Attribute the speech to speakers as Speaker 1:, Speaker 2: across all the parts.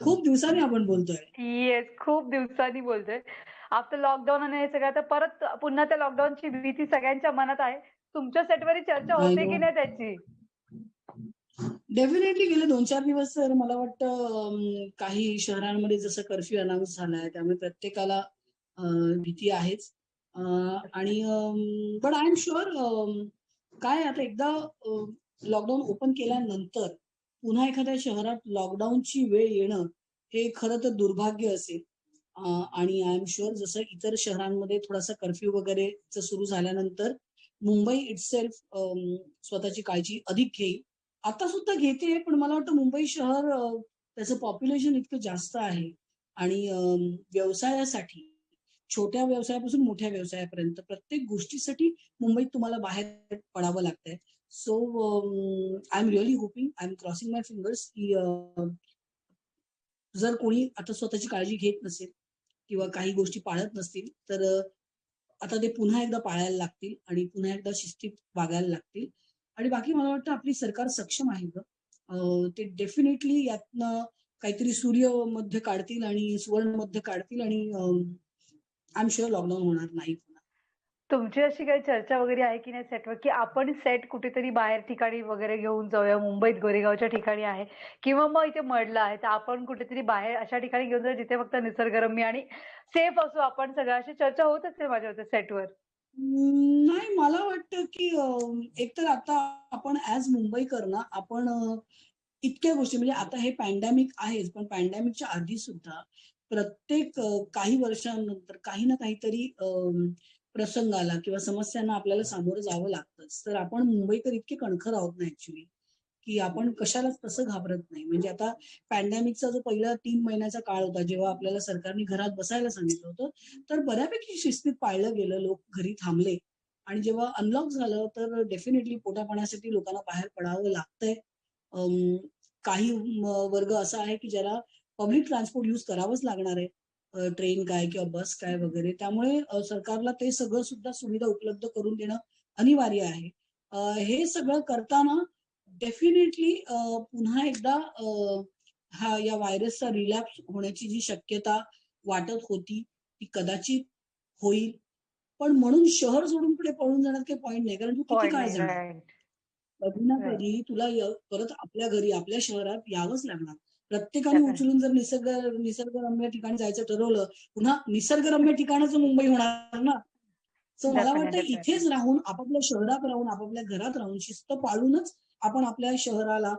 Speaker 1: खूप दिवसांनी आपण बोलतोय.
Speaker 2: येस, खूप दिवसांनी बोलतोय. आफ्टर लॉकडाऊन आणि हे सगळं आता परत पुन्हा त्या लॉकडाऊनची भीती सगळ्यांच्या मनात आहे. तुमच्या सेटवरही चर्चा होते. की नाही त्याची?
Speaker 1: डेफिनेटली गेले 2-4 दिवस तर मला वाटतं काही शहरांमध्ये जसं कर्फ्यू अनाउन्स झालाय त्यामुळे प्रत्येकाला भीती आहेच. आणि बट आय एम शुअर काय आता एकदा लॉकडाऊन ओपन केल्यानंतर पुन्हा एखाद्या शहरात लॉकडाऊनची वेळ येणं हे खरं तर दुर्भाग्य असेल. आणि आय एम शुअर जसं इतर शहरांमध्ये थोडासा कर्फ्यू वगैरे सुरू झाल्यानंतर मुंबई इटसेल्फ स्वतःची काळजी अधिक घेईल. आता सुद्धा घेते, पण मला वाटतं मुंबई शहर त्याचं पॉप्युलेशन इतकं जास्त आहे आणि व्यवसायासाठी छोट्या व्यवसायापासून मोठ्या व्यवसायापर्यंत प्रत्येक गोष्टीसाठी मुंबईत तुम्हाला बाहेर पडावं लागतंय. So I am really hoping, I am crossing my fingers की uh, जर कोणी आता स्वतःची काळजी घेत नसेल किंवा काही गोष्टी पाळत नसतील, तर uh, आता ते पुन्हा एकदा पाळायला लागतील आणि पुन्हा एकदा शिस्तीत वागायला लागतील. आणि बाकी मला वाटतं आपली सरकार सक्षम आहे ग अ, ते डेफिनेटली यातनं काहीतरी सूर्यमध्ये काढतील आणि सुवर्णमध्य काढतील आणि आय एम शुअर लॉकडाऊन होणार नाही
Speaker 2: तुमची अशी काही चर्चा वगैरे आहे की नाही सेटवर, की आपण सेट कुठेतरी बाहेर ठिकाणी वगैरे घेऊन जाऊया. मुंबईत गोरेगावच्या ठिकाणी आहे किंवा मग इथे मडला आहे, तर आपण कुठेतरी बाहेर अशा ठिकाणी घेऊन जाऊ जिथे फक्त निसर्गरम्य आणि सेफ असू आपण सगळं, अशी चर्चा होत असेल माझ्या मते सेटवर.
Speaker 1: नाही मला वाटतं की एकतर आता आपण ॲज मुंबईकर ना आपण इतक्या गोष्टी म्हणजे आता हे पॅन्डेमिक आहेच, पण पॅन्डेमिकच्या आधी सुद्धा प्रत्येक काही वर्षांनंतर काही ना काहीतरी प्रसंगाला किंवा समस्यांना आपल्याला सामोरं जावं लागतंच. तर आपण मुंबईकर इतके कणखर आहोत ना ऍक्च्युली की आपण कशालाच तसं घाबरत नाही. म्हणजे आता पॅन्डेमिकचा जो पहिला तीन महिन्याचा काळ होता, जेव्हा आपल्याला सरकारने घरात बसायला सांगितलं होतं, तर बऱ्यापैकी शिस्तीत पाळलं गेलं. लोक घरी थांबले आणि जेव्हा अनलॉक झालं, तर डेफिनेटली पोटापाण्यासाठी लोकांना बाहेर पडावं लागतंय. काही वर्ग असा आहे, की ज्याला पब्लिक ट्रान्सपोर्ट यूज करावंच लागणार आहे. ट्रेन काय किंवा बस काय वगैरे. त्यामुळे सरकारला ते सगळं सुद्धा सुविधा उपलब्ध करून देणं अनिवार्य आहे. हे सगळं करताना डेफिनेटली पुन्हा एकदा हा या व्हायरसचा रिलॅप्स होण्याची जी शक्यता वाटत होती, ती कदाचित होईल. पण म्हणून शहर सोडून पुढे पळून जाण्यात काही पॉइंट नाही. कारण तू किती काळ. जाणार? कधी ना. कधी तुला परत आपल्या घरी, आपल्या शहरात यावंच लागणार. प्रत्येकाने. उचलून जर निसर्ग निसर्गरम्य ठिकाणी जायचं ठरवलं, पुन्हा निसर्गरम्य ठिकाणाचं मुंबई होणार ना. सो मला वाटतं. इथेच राहून, आपापल्या शहरात राहून, आपापल्या घरात राहून, शिस्त पाळूनच आपण आपल्या शहराला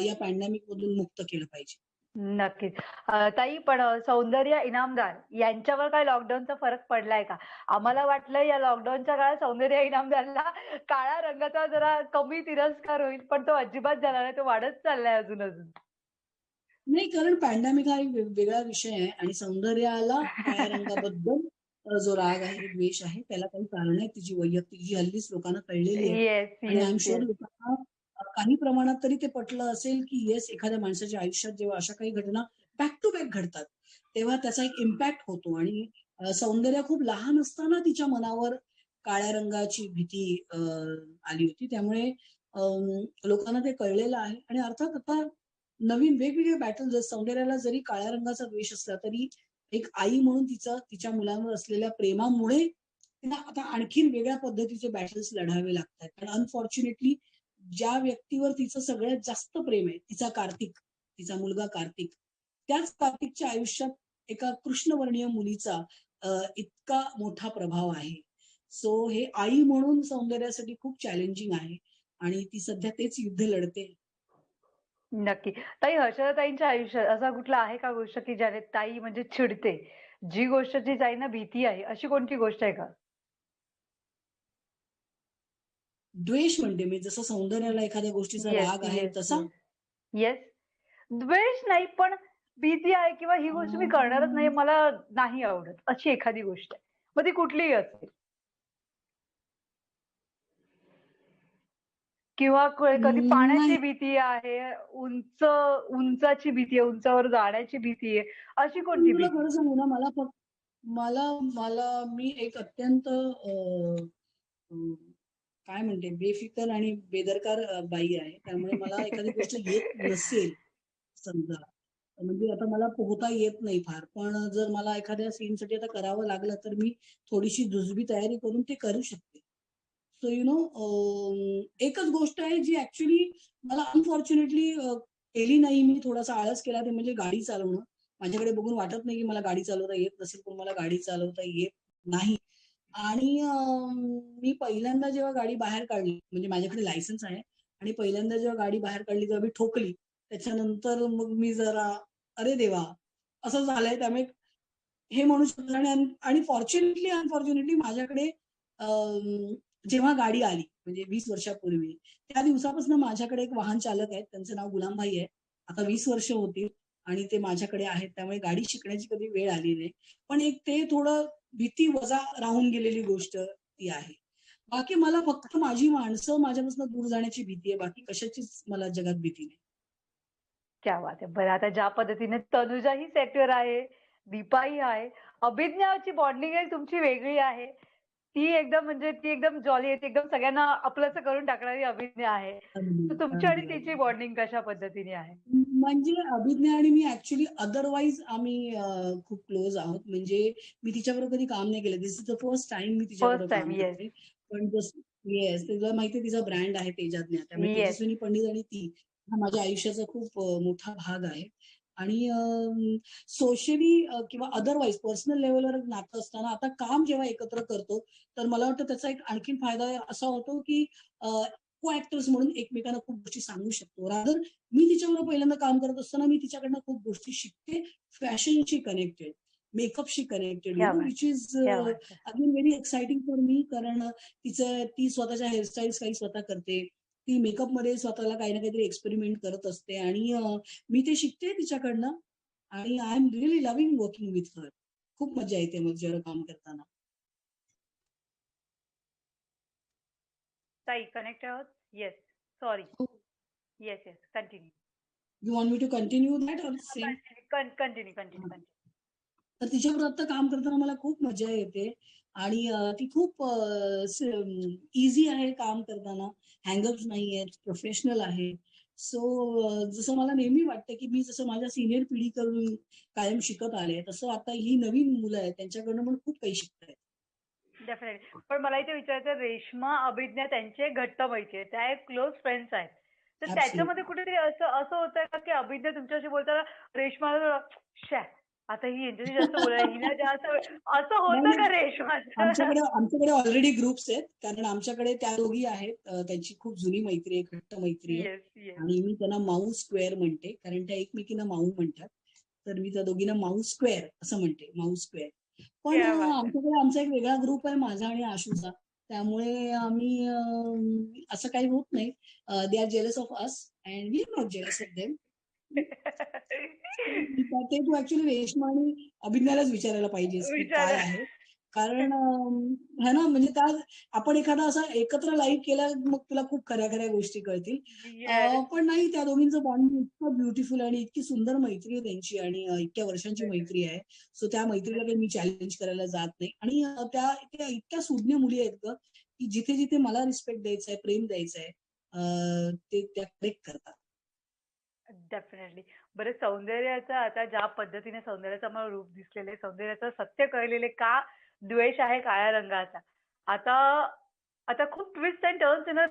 Speaker 1: या पॅन्डेमिकमधून मुक्त केलं पाहिजे.
Speaker 2: नक्कीच. ताई पण सौंदर्य इनामदार यांच्यावर काय लॉकडाऊनचा फरक पडलाय का? आम्हाला वाटलं या लॉकडाऊनच्या काळात सौंदर्य इनामदारला काळ्या रंगाचा जरा कमी तिरस्कार होईल, पण तो अजिबात झाला नाही. तो वाढत चाललाय अजून-अजून.
Speaker 1: नाही, कारण पॅन्डेमिक हा एक वेगळा विषय आहे आणि सौंदर्याला काळ्या रंगाबद्दल जो राग आहे, द्वेष आहे, त्याला काही कारण आहे तिची वैयक्तिक, जी हल्लीच लोकांना कळलेली आहे. आणि आय एम शुअर. लोकांना काही प्रमाणात तरी ते पटलं असेल, की येस एखाद्या माणसाच्या आयुष्यात जेव्हा अशा काही घटना बॅक टू बॅक घडतात, तेव्हा त्याचा एक इम्पॅक्ट होतो आणि सौंदर्या खूप लहान असताना तिच्या मनावर काळ्या रंगाची भीती आली होती. त्यामुळे लोकांना ते कळलेलं आहे आणि अर्थात आता नवीन वेगवेगळे बॅटल्स सौंदर्याला जरी काळ्या रंगाचा द्वेष असला, तरी एक आई म्हणून तिचा तिच्या मुलांवर असलेल्या प्रेमामुळे तिला आता आणखीन वेगळ्या पद्धतीचे बॅटल्स लढावे लागतात कारण अनफॉर्च्युनेटली ज्या व्यक्तीवर तिचं सगळ्यात जास्त प्रेम आहे, तिचा कार्तिक, तिचा मुलगा कार्तिक. त्याच कार्तिकच्या आयुष्यात एका कृष्णवर्णीय मुलीचा इतका मोठा प्रभाव आहे. सो हे आई म्हणून सौंदर्यासाठी खूप चॅलेंजिंग आहे आणि ती सध्या तेच युद्ध लढते.
Speaker 2: नक्की. ताई हर्षदाताईंच्या आयुष्यात असा कुठला आहे का गोष्ट, की ज्याने ताई म्हणजे चिडते? जी गोष्टची ताईंना भीती आहे, अशी कोणती गोष्ट आहे का?
Speaker 1: द्वेष म्हणते मी, जसं सौंदर्याला एखाद्या गोष्टीचा
Speaker 2: येस,
Speaker 1: राग आहे
Speaker 2: येस,
Speaker 1: तसा?
Speaker 2: येस. येस. द्वेष नाही, पण भीती आहे किंवा ही गोष्ट मी करणारच नाही, मला नाही आवडत, अशी एखादी गोष्ट आहे. मग ती कुठलीही असेल. किंवा क कधी. पाण्याची भीती आहे, उंच उंचाची भीती आहे, उंचावर जाण्याची भीती आहे, अशी कोणती भीती?
Speaker 1: खरं सांगू ना, मला फक्त मला मला मी एक अत्यंत काय म्हणते बेफिकर आणि बेदरकार बाई आहे. त्यामुळे मला एखादी गोष्ट येत नसेल समजा, म्हणजे आता मला पोहता येत नाही फार. पण जर मला एखाद्या सीनसाठी आता करावं लागलं, तर मी थोडीशी जुजबी तयारी करून ते करू शकते. सो यू नो एकच गोष्ट आहे जी ऍक्च्युली मला अनफॉर्च्युनेटली केली नाही मी थोडासा आळस केला ते म्हणजे गाडी चालवणं. माझ्याकडे बघून वाटत नाही की मला गाडी चालवता येत नसेल, पण मला गाडी चालवता येत नाही. आणि मी पहिल्यांदा जेव्हा गाडी बाहेर काढली, म्हणजे माझ्याकडे लायसन्स आहे आणि पहिल्यांदा जेव्हा गाडी बाहेर काढली तेव्हा मी ठोकली. त्याच्यानंतर मग मी जरा अरे देवा! असं झालंय त्यामुळे हे म्हणू शकतो आणि आणि फॉर्च्युनेटली, अनफॉर्च्युनेटली माझ्याकडे जेव्हा गाडी आली म्हणजे वीस वर्षापूर्वी, त्या दिवसापासून माझ्याकडे एक वाहन चालक आहेत. त्यांचं नाव गुलामभाई आहे. आता वीस वर्ष होतील आणि ते माझ्याकडे आहेत. त्यामुळे गाडी शिकण्याची कधी वेळ आली नाही. पण एक ते थोडं भीती वजा राहून गेलेली गोष्ट ती आहे. बाकी मला फक्त माझी माणसं माझ्यापासून दूर जाण्याची भीती आहे. बाकी कशाचीच मला जगात भीती नाही.
Speaker 2: क्या बात आहे बरं आता ज्या पद्धतीने तनुजा ही सेक्टर आहे, दीपाही आहे. अभिज्ञाची बॉन्डिंग आहे तुमची वेगळी आहे. ती एकदम म्हणजे ती एकदम जॉली आहे. ती एकदम सगळ्यांना आपलंसं करून टाकणारी अभिज्ञा आहे. तर तुमची आणि तिची. बॉन्डिंग कशा पद्धतीने आहे?
Speaker 1: म्हणजे अभिज्ञा आणि मी ॲक्चुअली अदरवाईज आम्ही खूप क्लोज आहोत. म्हणजे मी तिच्याबरोबर कधी काम नाही केलं. This is the first time me
Speaker 2: first
Speaker 1: तिच्याबरोबर. पण जसं येस, तुला माहिती आहे तिचा ब्रँड आहे तेजाज्ञा. त्यामुळे पंडित आणि ती हा माझ्या आयुष्याचा खूप मोठा भाग आहे. आणि सोशली किंवा अदरवाईज पर्सनल लेव्हलवर नातं असताना आता काम जेव्हा एकत्र करतो, तर मला वाटतं त्याचा एक आणखीन फायदा असा होतो, की को ॲक्टर्स म्हणून एकमेकांना खूप गोष्टी सांगू शकतो. रादर मी तिच्याबरोबर पहिल्यांदा काम करत असताना मी तिच्याकडनं खूप गोष्टी शिकते. फॅशनशी कनेक्टेड, मेकअपशी कनेक्टेड
Speaker 2: है!
Speaker 1: Is! Again very exciting for me कारण तिचं ती स्वतःच्या हेअरस्टाईल्स काही स्वतः करते. ती मेकअपमध्ये स्वतःला काही ना काहीतरी एक्सपेरिमेंट करत असते आणि मी ते शिकते तिच्याकडनं आणि I am really loving working with her. खूप मज्जा येते मग जेव्हा काम करताना.
Speaker 2: ताई कनेक्ट आहोत? Yes. Sorry. Yes, yes. Continue.
Speaker 1: You want me to continue that or same?
Speaker 2: Continue, continue. Continue.
Speaker 1: तर तिच्याबरोबर आता काम करताना मला खूप मज्जा येते आणि ती खूप ईझी आहे काम करताना. हँगअप्स नाहीयेत, प्रोफेशनल आहे. सो जसं मला नेहमी वाटतं, की मी जसं माझ्या सीनियर पिढीकडून कायम शिकत आले, तसं आता ही नवीन मुलं आहेत त्यांच्याकडनं पण खूप काही शिकता येतं.
Speaker 2: डेफिनेटली. पण मला इथे विचारायचं रेश्मा, अभिज्ञा त्यांचे घट्ट आहे. त्या एक क्लोज फ्रेंड्स आहेत. तर त्याच्यामध्ये. कुठेतरी असं असं होतंय का, की अभिज्ञा तुमच्याशी बोलताना रेश्माला "श्या, आता ही यांच्याशी जास्त बोलायला हिला जास्त वेळ" असं होतं. का?
Speaker 1: आमच्याकडे आमच्याकडे ऑलरेडी ग्रुप्स आहेत. कारण आमच्याकडे त्या दोघी आहेत. त्यांची खूप जुनी मैत्री आहे, घट्ट मैत्री आहे. आणि मी त्यांना माऊ स्क्वेअर म्हणते. कारण त्या एकमेकींना माऊ म्हणतात. तर मी त्या दोघींना माऊ स्क्वेअर असं म्हणते, माऊ स्क्वेअर. पण! आमच्याकडे आमचा एक वेगळा ग्रुप आहे माझा आणि आशूचा. त्यामुळे आम्ही असं काही होत नाही. They are jealous of us and we are not jealous of them. ते तू ॲक्चुअली रेश्मा आणि अभिज्ञालाच विचारायला पाहिजेस, की काय. आहे? कारण आहे ना, म्हणजे त्या आपण एखादा असा एकत्र लाईव्ह केला, मग तुला खूप खऱ्या-खऱ्या गोष्टी कळतील. पण नाही त्या दोघींचं बॉन्डिंग इतकं ब्युटिफुल आणि इतकी सुंदर मैत्री आहे त्यांची आणि इतक्या वर्षांची मैत्री आहे. सो त्या मैत्रीला काही मी चॅलेंज करायला जात नाही आणि त्या त्या इतक्या सुज्ञ मुली आहेत गं, की जिथे-जिथे मला रिस्पेक्ट द्यायचा आहे, प्रेम द्यायचं आहे, ते त्या करेक्ट करतात.
Speaker 2: डेफिनेटली. बरं सौंदर्याचं आता ज्या पद्धतीने सौंदर्याचं आम्हाला रूप दिसलेलं आहे, सौंदर्याचं सत्य कळलेलं आहे, का द्वेष आहे काळ्या रंगाचा. आता आता खूप ट्विस्ट एंड टर्न्स येणार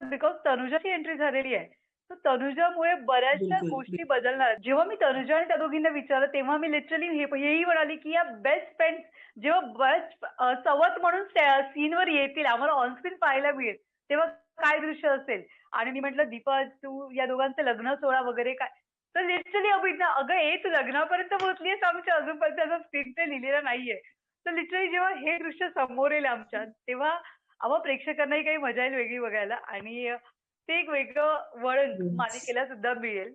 Speaker 2: बिकॉज तनुजाची एंट्री झालेली आहे. तर तनुजामुळे बऱ्याचशा
Speaker 1: बिलकुल.
Speaker 2: गोष्टी बदलणार. जेव्हा मी तनुजा आणि त्या दोघींना विचारलं, तेव्हा मी लिटरली हे हेही म्हणाली, की या बेस्ट फ्रेंड्स जेव्हा अ, सवत म्हणून त्या सीनवर येतील, आम्हाला ऑन स्क्रीन पाहायला मिळेल, तेव्हा काय दृश्य असेल? आणि मी म्हटलं, "दीपा, तू या दोघांचं लग्न सोहळा वगैरे काय?" तर लिटरली अभिज्ञा, "अगं ए, तू लग्नापर्यंत पोहोचलीयेस आमच्या, अजूनपर्यंत त्याचा स्क्रीन प्ले लिहिलेला नाहीये." तर लिटरली जेव्हा हे दृश्य समोर येईल आमच्या, तेव्हा आम्हा प्रेक्षकांनाही काही मजा येईल वेगळी बघायला आणि ते एक वेगळं वळण. मालिकेला सुद्धा मिळेल.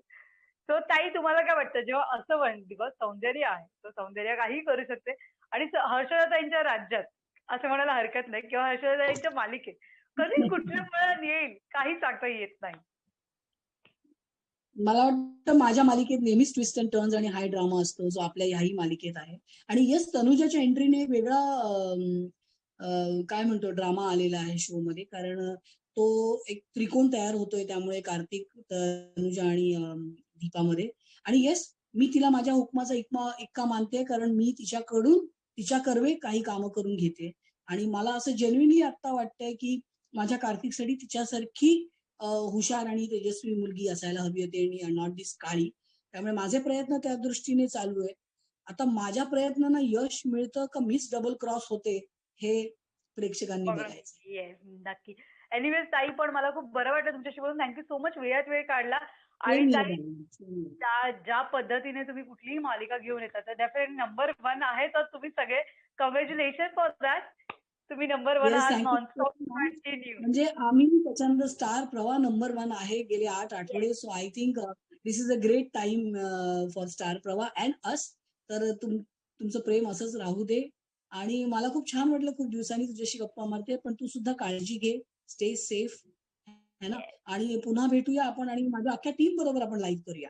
Speaker 2: सो ताई तुम्हाला काय वाटतं जेव्हा असं म्हण बिकॉज सौंदर्य आहे, तर सौंदर्य काहीही करू शकते आणि हर्षदाताईंच्या राज्यात असं म्हणायला हरकत नाही किंवा हर्षदाताईंच्या मालिकेत कधी कुठल्या मुळात येईल काही सांगता येत नाही.
Speaker 1: मला वाटतं माझ्या मालिकेत नेहमीच ट्विस्ट अँड टर्न्स आणि हाय ड्रामा असतो, जो आपल्या ह्याही मालिकेत आहे. आणि येस तनुजाच्या एंट्रीने एक वेगळा काय म्हणतो ड्रामा आलेला आहे शो मध्ये कारण तो एक त्रिकोण तयार होतोय त्यामुळे कार्तिक, तनुजा आणि दीपामध्ये. आणि येस मी तिला माझ्या हुकमाचा इकमा इक्का मानते कारण मी तिच्याकडून तिच्या कर्वे काही कामं करून घेते आणि मला असं जेन्युनली आता वाटतंय की माझ्या कार्तिकसाठी तिच्यासारखी हुशार आणि तेजस्वी मुलगी असायला हवी होती आणि नॉट दिस काळी. त्यामुळे माझे प्रयत्न त्या दृष्टीने चालू आहे आता माझ्या प्रयत्नांना यश मिळतं का मिस डबल क्रॉस होते हे प्रेक्षकांनी
Speaker 2: बघा.
Speaker 1: बघायचं.
Speaker 2: नक्की. एनिवेज ताई पण मला खूप बरं वाटलं तुमच्याशी बोलून. थँक्यू सो मच वेळात वेळ काढला. आणि. त्या ज्या पद्धतीने तुम्ही कुठलीही मालिका घेऊन येतात तर डेफिनेट नंबर वन आहे तर तुम्ही सगळे. कॉंग्रॅच्युलेशन फॉर दॅट तुम्ही नंबर वन
Speaker 1: म्हणजे आम्ही त्याच्यानंतर स्टार प्रवाह नंबर वन आहे गेले आठ आठवडे. So I think this is a great time for star Pravah and us तर तुम तुमचं प्रेम असंच राहू दे. आणि मला खूप छान वाटलं खूप दिवसांनी तुझ्याशी गप्पा मारते पण तू सुद्धा काळजी घे. स्टे सेफ है ना? आणि पुन्हा भेटूया आपण आणि माझ्या अख्ख्या टीम बरोबर आपण लाईव्ह करूया.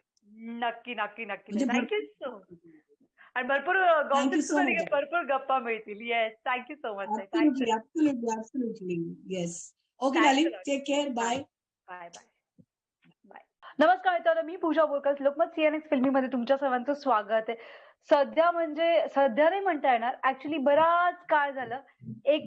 Speaker 2: नक्की नक्की नक्की.
Speaker 1: म्हणजे
Speaker 2: थँक्यू सो आणि भरपूर गॉसिप. भरपूर गप्पा मिळतील. Yes thank you so much lot.
Speaker 1: Take care. Bye.
Speaker 2: Bye bye bye नमस्कार मित्रांनो मी पूजा बोरकर लोकमत सीएनएक्स फिल्मीमध्ये तुमच्या सर्वांचं स्वागत आहे. सध्या म्हणजे सध्या नाही म्हणता येणार. ऍक्च्युली बराच काळ झालं. एक